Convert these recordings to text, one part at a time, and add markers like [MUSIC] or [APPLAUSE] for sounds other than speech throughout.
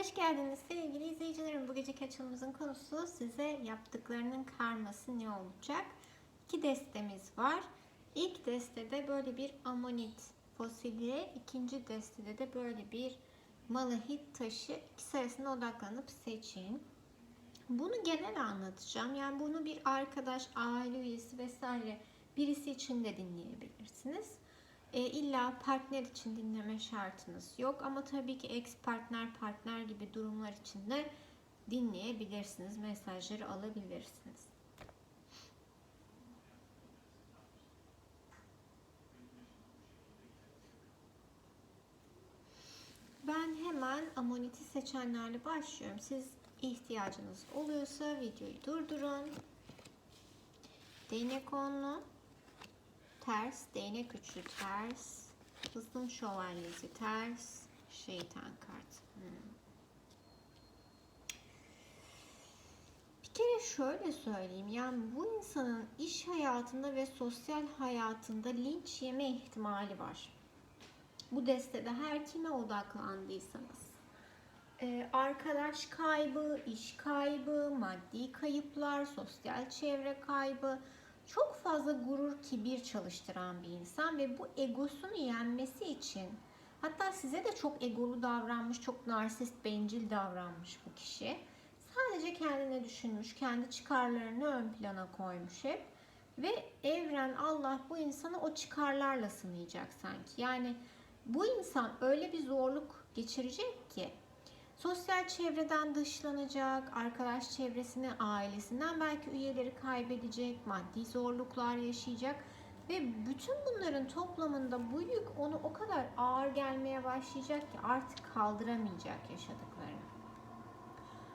Hoş geldiniz sevgili izleyicilerim. Bu geceki açılımımızın konusu size yaptıklarının karması ne olacak? İki destemiz var. İlk destede böyle bir amonit fosili, ikinci destede de böyle bir malahit taşı. İkisi arasında odaklanıp seçin. Bunu genel anlatacağım. Yani bunu bir arkadaş, aile üyesi vesaire birisi için de dinleyebilirsiniz. E, illa partner için dinleme şartınız yok ama tabii ki ex partner partner gibi durumlar için de dinleyebilirsiniz. Mesajları alabilirsiniz. Ben hemen amoniti seçenlerle başlıyorum. Siz ihtiyacınız oluyorsa videoyu durdurun. Değnek onlu ters, değnek üçlü ters, hızım şövalyesi ters, şeytan kart. Hmm. Bir kere şöyle söyleyeyim. Yani bu insanın iş hayatında ve sosyal hayatında linç yeme ihtimali var. Bu destede her kime odaklandıysanız. Ee, arkadaş kaybı, iş kaybı, maddi kayıplar, sosyal çevre kaybı, çok fazla gurur, kibir çalıştıran bir insan ve bu egosunu yenmesi için hatta size de çok egolu davranmış, çok narsist, bencil davranmış bu kişi. Sadece kendine düşünmüş, kendi çıkarlarını ön plana koymuş hep ve evren Allah bu insanı o çıkarlarla sınayacak sanki. Yani bu insan öyle bir zorluk geçirecek ki sosyal çevreden dışlanacak, arkadaş çevresini, ailesinden belki üyeleri kaybedecek, maddi zorluklar yaşayacak ve bütün bunların toplamında bu yük onu o kadar ağır gelmeye başlayacak ki artık kaldıramayacak yaşadıklarını.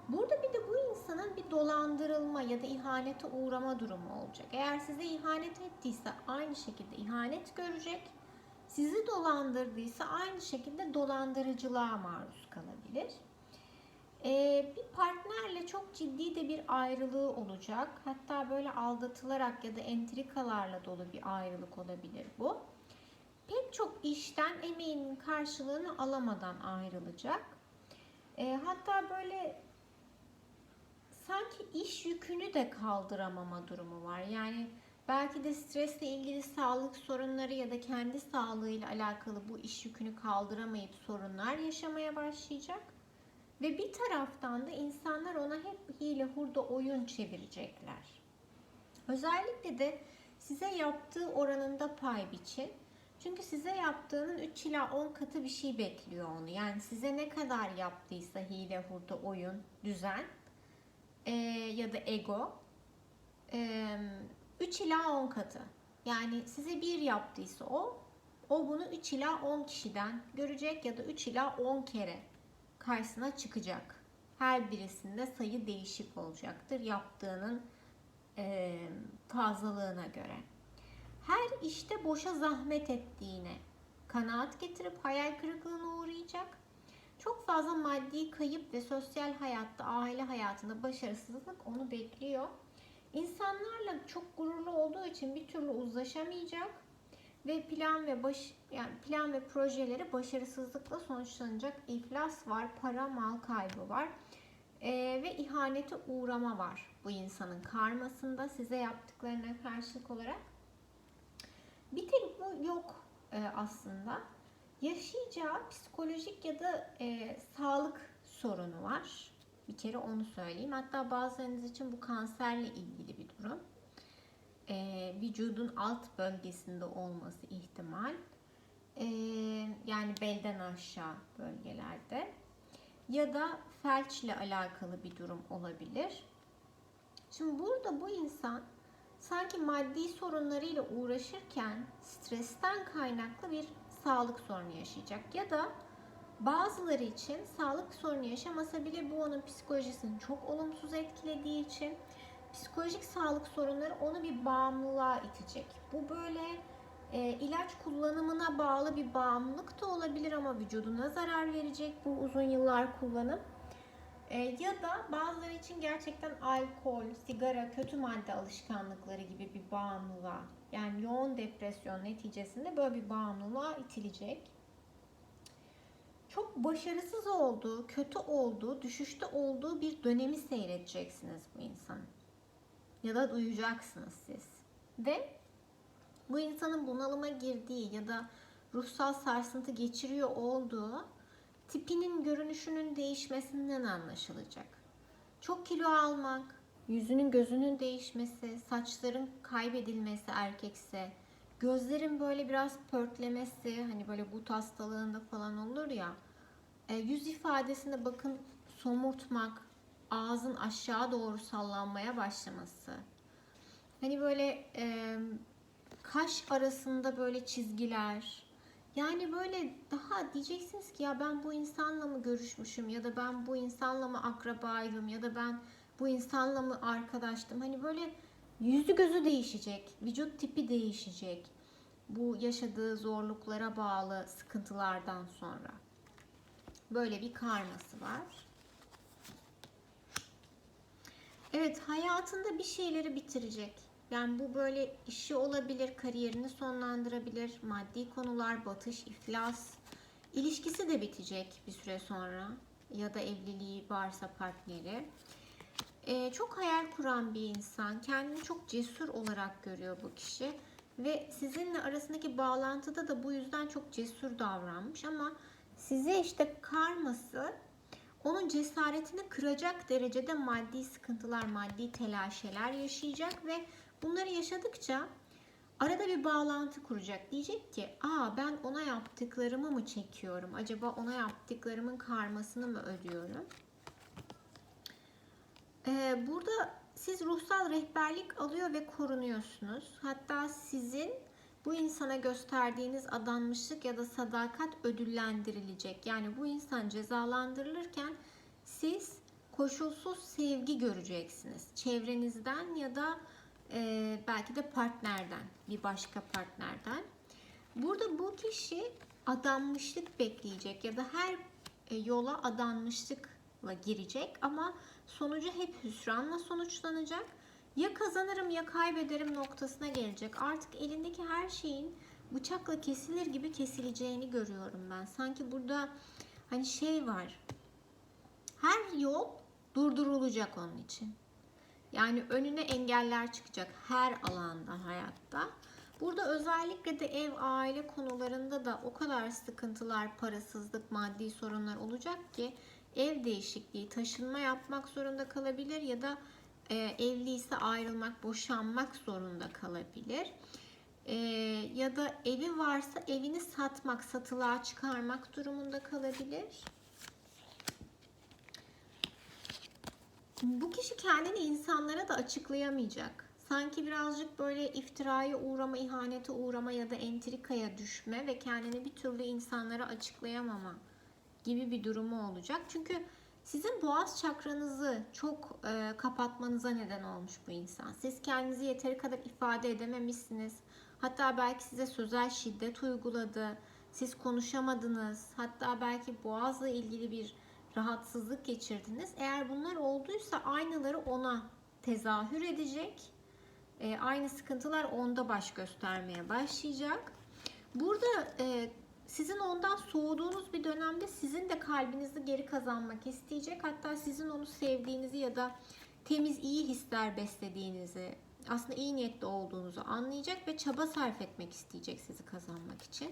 Burada bir de bu insanın bir dolandırılma ya da ihanete uğrama durumu olacak. Eğer size ihanet ettiyse aynı şekilde ihanet görecek. Sizi dolandırdıysa aynı şekilde dolandırıcılığa maruz kalabilir. Ee, bir partnerle çok ciddi de bir ayrılığı olacak. Hatta böyle aldatılarak ya da entrikalarla dolu bir ayrılık olabilir bu. Pek çok işten emeğinin karşılığını alamadan ayrılacak. Ee, hatta böyle sanki iş yükünü de kaldıramama durumu var. Yani belki de stresle ilgili sağlık sorunları ya da kendi sağlığıyla alakalı bu iş yükünü kaldıramayıp sorunlar yaşamaya başlayacak. Ve bir taraftan da insanlar ona hep hile hurda oyun çevirecekler. Özellikle de size yaptığı oranında pay biçin. Çünkü size yaptığının 3 ila 10 katı bir şey bekliyor onu. Yani size ne kadar yaptıysa hile hurda oyun, düzen e, ya da ego e, 3 ila 10 katı. Yani size bir yaptıysa o, o bunu 3 ila 10 kişiden görecek ya da 3 ila 10 kere karşısına çıkacak. Her birisinde sayı değişik olacaktır yaptığının e, fazlalığına göre. Her işte boşa zahmet ettiğine kanaat getirip hayal kırıklığına uğrayacak. Çok fazla maddi kayıp ve sosyal hayatta, aile hayatında başarısızlık onu bekliyor. İnsanlarla çok gururlu olduğu için bir türlü uzlaşamayacak ve plan ve baş yani plan ve projeleri başarısızlıkla sonuçlanacak iflas var, para mal kaybı var ee, ve ihanete uğrama var bu insanın karmasında size yaptıklarına karşılık olarak. Bir tek bu yok e, aslında. Yaşayacağı psikolojik ya da e, sağlık sorunu var. Bir kere onu söyleyeyim. Hatta bazılarınız için bu kanserle ilgili bir durum e, vücudun alt bölgesinde olması ihtimal. E, yani belden aşağı bölgelerde. Ya da felçle alakalı bir durum olabilir. Şimdi burada bu insan sanki maddi sorunlarıyla uğraşırken stresten kaynaklı bir sağlık sorunu yaşayacak. Ya da bazıları için sağlık sorunu yaşamasa bile bu onun psikolojisini çok olumsuz etkilediği için psikolojik sağlık sorunları onu bir bağımlılığa itecek. Bu böyle e, ilaç kullanımına bağlı bir bağımlılık da olabilir ama vücuduna zarar verecek bu uzun yıllar kullanım. E, ya da bazıları için gerçekten alkol, sigara, kötü madde alışkanlıkları gibi bir bağımlılığa yani yoğun depresyon neticesinde böyle bir bağımlılığa itilecek. çok başarısız olduğu, kötü olduğu, düşüşte olduğu bir dönemi seyredeceksiniz bu insanın. Ya da duyacaksınız siz. Ve bu insanın bunalıma girdiği ya da ruhsal sarsıntı geçiriyor olduğu tipinin görünüşünün değişmesinden anlaşılacak. Çok kilo almak, yüzünün gözünün değişmesi, saçların kaybedilmesi erkekse, gözlerin böyle biraz pörtlemesi, hani böyle gut hastalığında falan olur ya, e, yüz ifadesinde bakın somurtmak, ağzın aşağı doğru sallanmaya başlaması. Hani böyle e, kaş arasında böyle çizgiler. Yani böyle daha diyeceksiniz ki ya ben bu insanla mı görüşmüşüm ya da ben bu insanla mı akrabaydım ya da ben bu insanla mı arkadaştım? Hani böyle yüzü gözü değişecek, vücut tipi değişecek. Bu yaşadığı zorluklara bağlı sıkıntılardan sonra. Böyle bir karması var. Evet, hayatında bir şeyleri bitirecek. Yani bu böyle işi olabilir, kariyerini sonlandırabilir, maddi konular, batış, iflas, ilişkisi de bitecek bir süre sonra ya da evliliği varsa partneri. Ee, çok hayal kuran bir insan, kendini çok cesur olarak görüyor bu kişi ve sizinle arasındaki bağlantıda da bu yüzden çok cesur davranmış ama size işte karması onun cesaretini kıracak derecede maddi sıkıntılar, maddi telaşeler yaşayacak ve bunları yaşadıkça arada bir bağlantı kuracak. Diyecek ki, aa ben ona yaptıklarımı mı çekiyorum? Acaba ona yaptıklarımın karmasını mı ödüyorum? Ee, burada siz ruhsal rehberlik alıyor ve korunuyorsunuz. Hatta sizin bu insana gösterdiğiniz adanmışlık ya da sadakat ödüllendirilecek. Yani bu insan cezalandırılırken siz koşulsuz sevgi göreceksiniz. Çevrenizden ya da e, belki de partnerden, bir başka partnerden. Burada bu kişi adanmışlık bekleyecek ya da her e, yola adanmışlıkla girecek ama sonucu hep hüsranla sonuçlanacak. Ya kazanırım ya kaybederim noktasına gelecek. Artık elindeki her şeyin bıçakla kesilir gibi kesileceğini görüyorum ben. Sanki burada hani şey var. Her yol durdurulacak onun için. Yani önüne engeller çıkacak her alanda hayatta. Burada özellikle de ev, aile konularında da o kadar sıkıntılar, parasızlık, maddi sorunlar olacak ki ev değişikliği, taşınma yapmak zorunda kalabilir ya da e, evliyse ayrılmak, boşanmak zorunda kalabilir. E, ya da evi varsa evini satmak, satılığa çıkarmak durumunda kalabilir. Bu kişi kendini insanlara da açıklayamayacak. Sanki birazcık böyle iftiraya uğrama, ihanete uğrama ya da entrikaya düşme ve kendini bir türlü insanlara açıklayamama gibi bir durumu olacak. Çünkü sizin boğaz çakranızı çok e, kapatmanıza neden olmuş bu insan. Siz kendinizi yeteri kadar ifade edememişsiniz. Hatta belki size sözel şiddet uyguladı. Siz konuşamadınız. Hatta belki boğazla ilgili bir rahatsızlık geçirdiniz. Eğer bunlar olduysa aynaları ona tezahür edecek. E, aynı sıkıntılar onda baş göstermeye başlayacak. Burada e, sizin ondan soğuduğunuz bir dönemde sizin de kalbinizi geri kazanmak isteyecek. Hatta sizin onu sevdiğinizi ya da temiz iyi hisler beslediğinizi, aslında iyi niyetli olduğunuzu anlayacak ve çaba sarf etmek isteyecek sizi kazanmak için.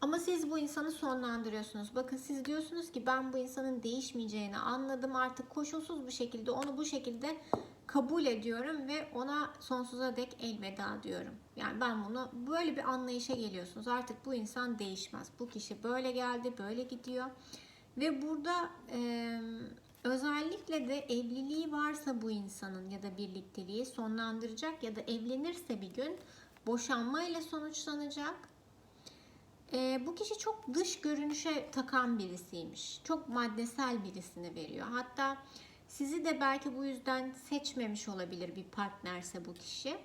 Ama siz bu insanı sonlandırıyorsunuz. Bakın siz diyorsunuz ki ben bu insanın değişmeyeceğini anladım. Artık koşulsuz bir şekilde onu bu şekilde kabul ediyorum ve ona sonsuza dek elveda diyorum. Yani ben bunu böyle bir anlayışa geliyorsunuz. Artık bu insan değişmez. Bu kişi böyle geldi, böyle gidiyor. Ve burada e, özellikle de evliliği varsa bu insanın ya da birlikteliği sonlandıracak ya da evlenirse bir gün boşanmayla sonuçlanacak. E, bu kişi çok dış görünüşe takan birisiymiş. Çok maddesel birisini veriyor. Hatta sizi de belki bu yüzden seçmemiş olabilir bir partnerse bu kişi.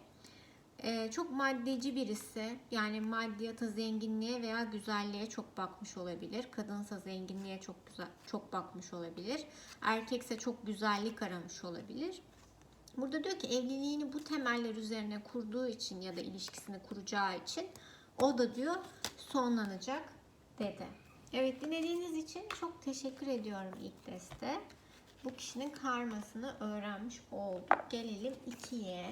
Ee, çok maddeci birisi yani maddiyata, zenginliğe veya güzelliğe çok bakmış olabilir. Kadınsa zenginliğe çok güzel çok bakmış olabilir. Erkekse çok güzellik aramış olabilir. Burada diyor ki evliliğini bu temeller üzerine kurduğu için ya da ilişkisini kuracağı için O da diyor sonlanacak dedi. Evet dinlediğiniz için çok teşekkür ediyorum ilk deste. Bu kişinin karmasını öğrenmiş olduk. Gelelim ikiye.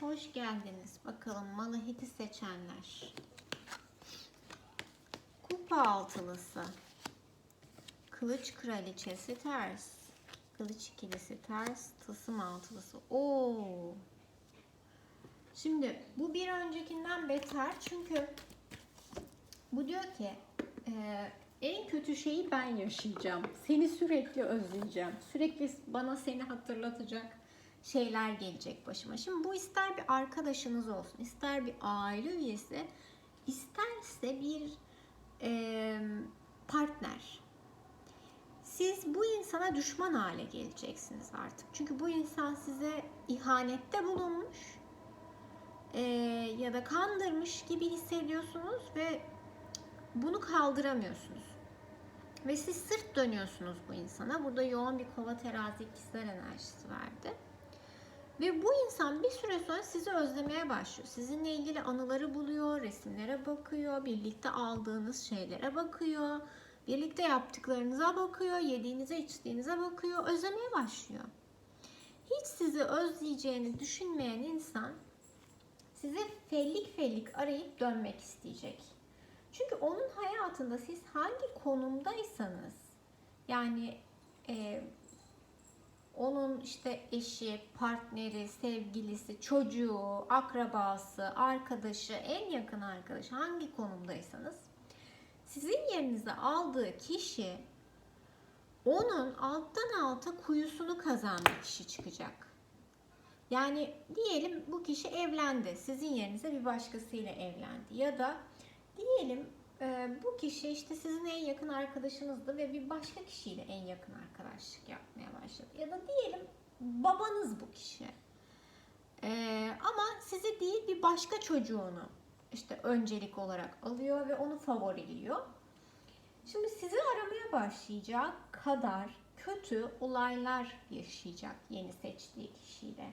Hoş geldiniz. Bakalım Malahit'i seçenler. Kupa altılısı. Kılıç kraliçesi ters. Kılıç ikilisi ters. Tılsım altılısı. Oo. Şimdi bu bir öncekinden beter çünkü bu diyor ki e, en kötü şeyi ben yaşayacağım. Seni sürekli özleyeceğim. Sürekli bana seni hatırlatacak şeyler gelecek başıma. Şimdi bu ister bir arkadaşınız olsun, ister bir aile üyesi, isterse bir e, partner. Siz bu insana düşman hale geleceksiniz artık. Çünkü bu insan size ihanette bulunmuş e, ya da kandırmış gibi hissediyorsunuz ve bunu kaldıramıyorsunuz. Ve siz sırt dönüyorsunuz bu insana. Burada yoğun bir kova terazi ikizler enerjisi verdi. Ve bu insan bir süre sonra sizi özlemeye başlıyor. Sizinle ilgili anıları buluyor, resimlere bakıyor, birlikte aldığınız şeylere bakıyor, birlikte yaptıklarınıza bakıyor, yediğinize içtiğinize bakıyor, özlemeye başlıyor. Hiç sizi özleyeceğini düşünmeyen insan sizi fellik fellik arayıp dönmek isteyecek. Çünkü onun hayatında siz hangi konumdaysanız yani e, onun işte eşi, partneri, sevgilisi, çocuğu, akrabası, arkadaşı, en yakın arkadaşı hangi konumdaysanız sizin yerinize aldığı kişi onun alttan alta kuyusunu kazan bir kişi çıkacak. Yani diyelim bu kişi evlendi. Sizin yerinize bir başkasıyla evlendi. Ya da diyelim e, bu kişi işte sizin en yakın arkadaşınızdı ve bir başka kişiyle en yakın arkadaşlık yapmaya başladı. Ya da diyelim babanız bu kişi. E, ama sizi değil bir başka çocuğunu işte öncelik olarak alıyor ve onu favoriliyor. Şimdi sizi aramaya başlayacak kadar kötü olaylar yaşayacak yeni seçtiği kişiyle.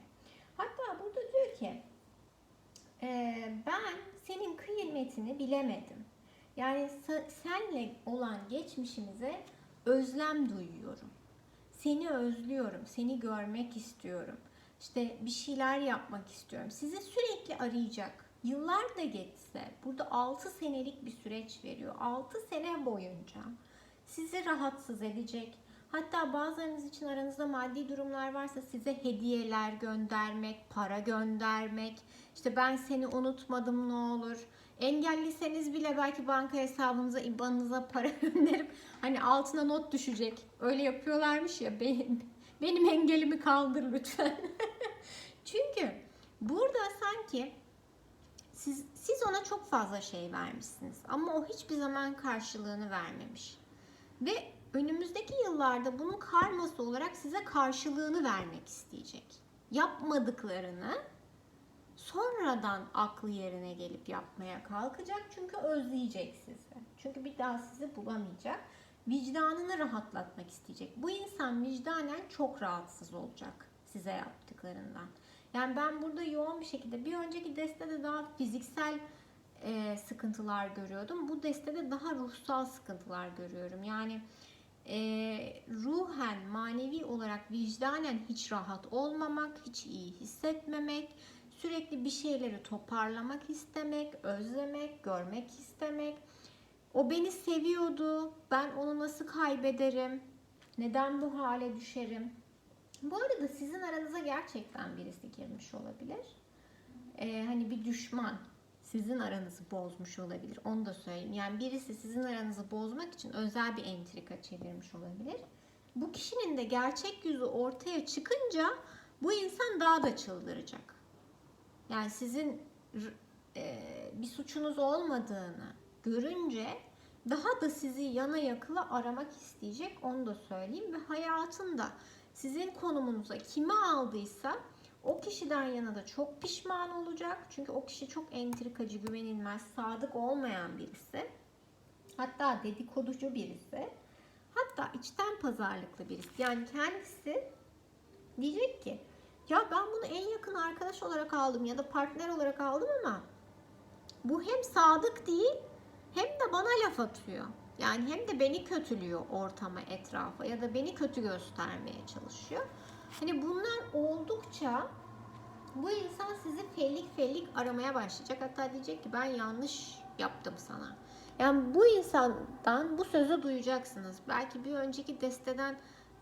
Hatta burada diyor ki e, ben senin kıymetini bilemedim. Yani senle olan geçmişimize özlem duyuyorum. Seni özlüyorum, seni görmek istiyorum. İşte bir şeyler yapmak istiyorum. Sizi sürekli arayacak. Yıllar da geçse, burada 6 senelik bir süreç veriyor. 6 sene boyunca sizi rahatsız edecek. Hatta bazılarınız için aranızda maddi durumlar varsa size hediyeler göndermek, para göndermek. İşte ben seni unutmadım ne olur Engelliseniz bile belki banka hesabınıza, IBAN'ınıza para [LAUGHS] gönderip hani altına not düşecek. Öyle yapıyorlarmış ya benim, benim engelimi kaldır lütfen. [LAUGHS] Çünkü burada sanki siz, siz ona çok fazla şey vermişsiniz ama o hiçbir zaman karşılığını vermemiş. Ve önümüzdeki yıllarda bunun karması olarak size karşılığını vermek isteyecek. Yapmadıklarını sonradan aklı yerine gelip yapmaya kalkacak çünkü özleyecek sizi. Çünkü bir daha sizi bulamayacak. Vicdanını rahatlatmak isteyecek. Bu insan vicdanen çok rahatsız olacak size yaptıklarından. Yani ben burada yoğun bir şekilde bir önceki destede daha fiziksel e, sıkıntılar görüyordum. Bu destede daha ruhsal sıkıntılar görüyorum. Yani e, ruhen, manevi olarak vicdanen hiç rahat olmamak, hiç iyi hissetmemek, Sürekli bir şeyleri toparlamak istemek, özlemek, görmek istemek. O beni seviyordu. Ben onu nasıl kaybederim? Neden bu hale düşerim? Bu arada sizin aranıza gerçekten birisi girmiş olabilir. Ee, hani bir düşman sizin aranızı bozmuş olabilir. Onu da söyleyeyim. Yani birisi sizin aranızı bozmak için özel bir entrika çevirmiş olabilir. Bu kişinin de gerçek yüzü ortaya çıkınca bu insan daha da çıldıracak. Yani sizin e, bir suçunuz olmadığını görünce daha da sizi yana yakıla aramak isteyecek onu da söyleyeyim ve hayatında sizin konumunuza kimi aldıysa O kişiden yana da çok pişman olacak. Çünkü o kişi çok entrikacı, güvenilmez, sadık olmayan birisi. Hatta dedikoducu birisi. Hatta içten pazarlıklı birisi. Yani kendisi diyecek ki ya ben bunu en yakın arkadaş olarak aldım ya da partner olarak aldım ama bu hem sadık değil hem de bana laf atıyor. Yani hem de beni kötülüyor ortama, etrafa ya da beni kötü göstermeye çalışıyor. Hani bunlar oldukça bu insan sizi fellik fellik aramaya başlayacak. Hatta diyecek ki ben yanlış yaptım sana. Yani bu insandan bu sözü duyacaksınız. Belki bir önceki desteden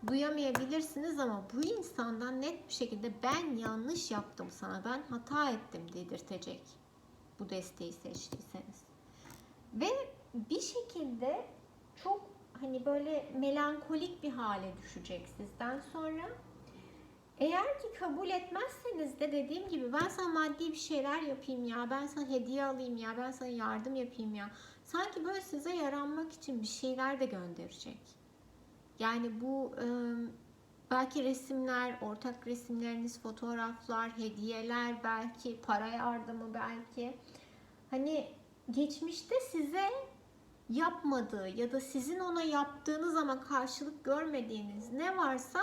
duyamayabilirsiniz ama bu insandan net bir şekilde ben yanlış yaptım sana, ben hata ettim dedirtecek bu desteği seçtiyseniz. Ve bir şekilde çok hani böyle melankolik bir hale düşecek sizden sonra. Eğer ki kabul etmezseniz de dediğim gibi ben sana maddi bir şeyler yapayım ya, ben sana hediye alayım ya, ben sana yardım yapayım ya. Sanki böyle size yaranmak için bir şeyler de gönderecek. Yani bu belki resimler, ortak resimleriniz, fotoğraflar, hediyeler, belki para yardımı belki. Hani geçmişte size yapmadığı ya da sizin ona yaptığınız ama karşılık görmediğiniz ne varsa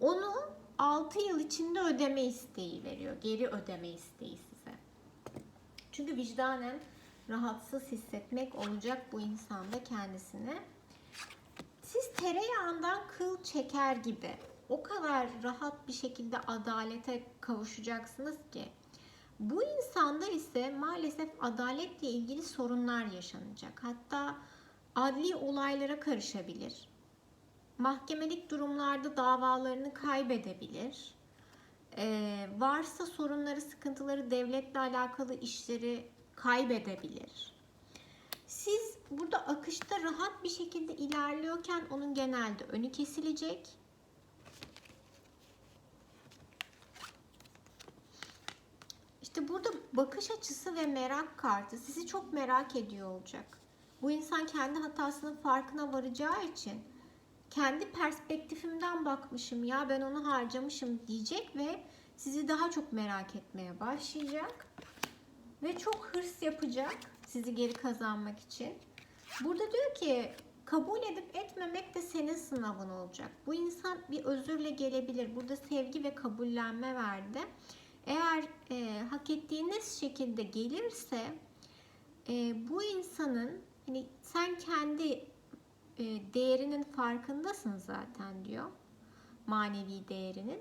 onu 6 yıl içinde ödeme isteği veriyor. Geri ödeme isteği size. Çünkü vicdanen rahatsız hissetmek olacak bu insanda kendisine. Siz tereyağından kıl çeker gibi o kadar rahat bir şekilde adalete kavuşacaksınız ki bu insanda ise maalesef adaletle ilgili sorunlar yaşanacak. Hatta adli olaylara karışabilir. Mahkemelik durumlarda davalarını kaybedebilir. Ee, varsa sorunları, sıkıntıları, devletle alakalı işleri kaybedebilir. Siz burada akışta rahat bir şekilde ilerliyorken onun genelde önü kesilecek. İşte burada bakış açısı ve merak kartı sizi çok merak ediyor olacak. Bu insan kendi hatasının farkına varacağı için kendi perspektifimden bakmışım ya ben onu harcamışım diyecek ve sizi daha çok merak etmeye başlayacak ve çok hırs yapacak sizi geri kazanmak için. Burada diyor ki kabul edip etmemek de senin sınavın olacak. Bu insan bir özürle gelebilir. Burada sevgi ve kabullenme verdi. Eğer e, hak ettiğiniz şekilde gelirse e, bu insanın hani sen kendi değerinin farkındasın zaten diyor. Manevi değerinin.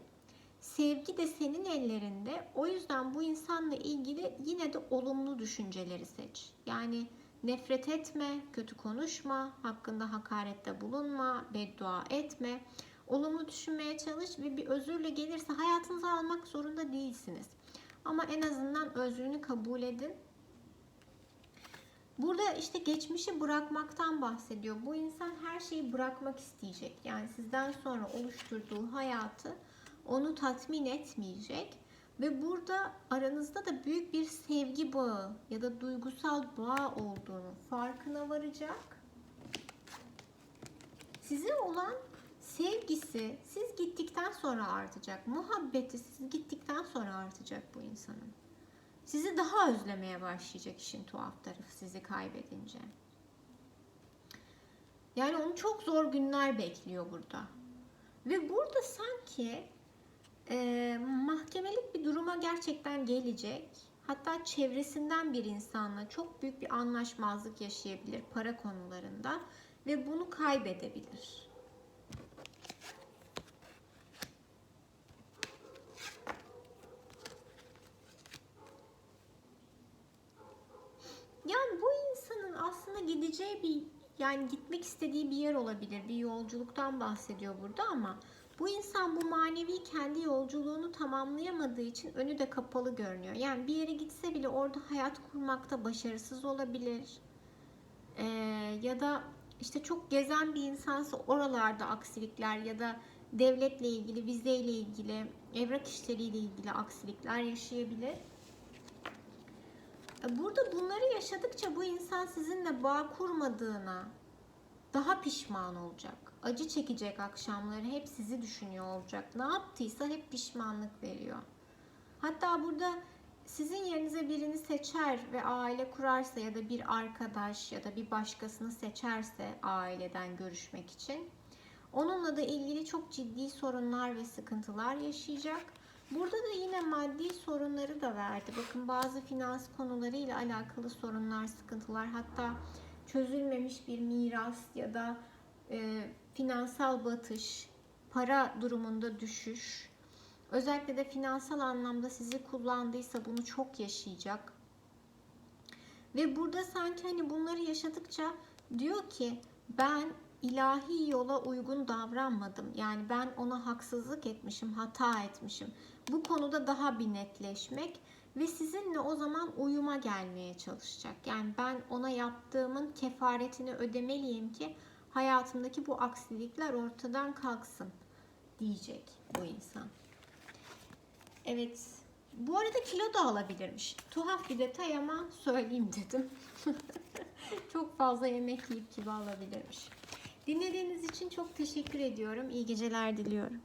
Sevgi de senin ellerinde. O yüzden bu insanla ilgili yine de olumlu düşünceleri seç. Yani nefret etme, kötü konuşma, hakkında hakarette bulunma, beddua etme. Olumlu düşünmeye çalış ve bir özürle gelirse hayatınıza almak zorunda değilsiniz. Ama en azından özrünü kabul edin. Burada işte geçmişi bırakmaktan bahsediyor. Bu insan her şeyi bırakmak isteyecek. Yani sizden sonra oluşturduğu hayatı onu tatmin etmeyecek. Ve burada aranızda da büyük bir sevgi bağı ya da duygusal bağ olduğunu farkına varacak. Size olan sevgisi siz gittikten sonra artacak. Muhabbeti siz gittikten sonra artacak bu insanın. Sizi daha özlemeye başlayacak işin tuhaf tarafı sizi kaybedince. Yani onu çok zor günler bekliyor burada. Ve burada sanki e, mahkemelik bir duruma gerçekten gelecek. Hatta çevresinden bir insanla çok büyük bir anlaşmazlık yaşayabilir para konularında ve bunu kaybedebilir. Yani bu insanın gideceği bir yani gitmek istediği bir yer olabilir. Bir yolculuktan bahsediyor burada ama bu insan bu manevi kendi yolculuğunu tamamlayamadığı için önü de kapalı görünüyor. Yani bir yere gitse bile orada hayat kurmakta başarısız olabilir. Ee, ya da işte çok gezen bir insansa oralarda aksilikler ya da devletle ilgili, vizeyle ilgili, evrak işleriyle ilgili aksilikler yaşayabilir. Burada bunları yaşadıkça bu insan sizinle bağ kurmadığına daha pişman olacak. Acı çekecek akşamları hep sizi düşünüyor olacak. Ne yaptıysa hep pişmanlık veriyor. Hatta burada sizin yerinize birini seçer ve aile kurarsa ya da bir arkadaş ya da bir başkasını seçerse aileden görüşmek için onunla da ilgili çok ciddi sorunlar ve sıkıntılar yaşayacak. Burada da yine maddi sorunları da verdi. Bakın bazı finans konularıyla alakalı sorunlar, sıkıntılar hatta çözülmemiş bir miras ya da e, finansal batış, para durumunda düşüş. Özellikle de finansal anlamda sizi kullandıysa bunu çok yaşayacak. Ve burada sanki hani bunları yaşadıkça diyor ki ben ilahi yola uygun davranmadım. Yani ben ona haksızlık etmişim, hata etmişim. Bu konuda daha bir netleşmek ve sizinle o zaman uyuma gelmeye çalışacak. Yani ben ona yaptığımın kefaretini ödemeliyim ki hayatımdaki bu aksilikler ortadan kalksın diyecek bu insan. Evet. Bu arada kilo da alabilirmiş. Tuhaf bir detay ama söyleyeyim dedim. [LAUGHS] çok fazla yemek yiyip kilo alabilirmiş. Dinlediğiniz için çok teşekkür ediyorum. İyi geceler diliyorum.